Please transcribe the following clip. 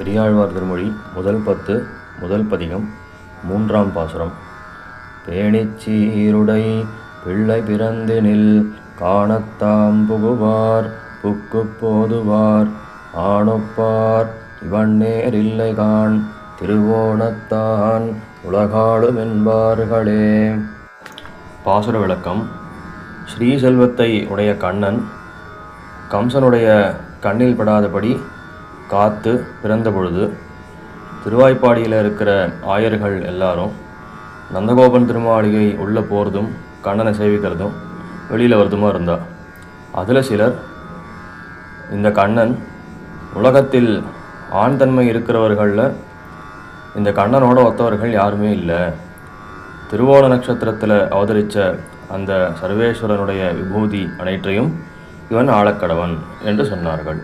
பெரியாழ்வார் திருமொழி முதல் பத்து முதல் பதிகம் மூன்றாம் பாசுரம். பேணிச் சீருடை பிள்ளை பிறந்தினில் காணத்தாம் புகுவார் புக்கு போதுவார். ஆணொப்பார் இவன் நேரில்லை கான் திருவோணத்தான் உலகாளும் என்பார்களே. பாசுர விளக்கம். ஸ்ரீசெல்வத்தை உடைய கண்ணன் கம்சனுடைய கண்ணில் படாதபடி காத்து பிறந்த பொழுது திருவாய்ப்பாடியில் இருக்கிற ஆயர்கள் எல்லாரும் நந்தகோபன் திருமாளிகை உள்ளே போகிறதும் கண்ணனை சேவிக்கிறதும் வெளியில் வருதுமா இருந்தா. அதில் சிலர் இந்த கண்ணன் உலகத்தில் ஆண் தன்மை இருக்கிறவர்களில் இந்த கண்ணனோட ஒத்தவர்கள் யாருமே இல்லை. திருவோண நட்சத்திரத்தில் அவதரித்த அந்த சர்வேஸ்வரனுடைய விபூதி அனைத்தையும் இவன் ஆழக்கடவன் என்று சொன்னார்கள்.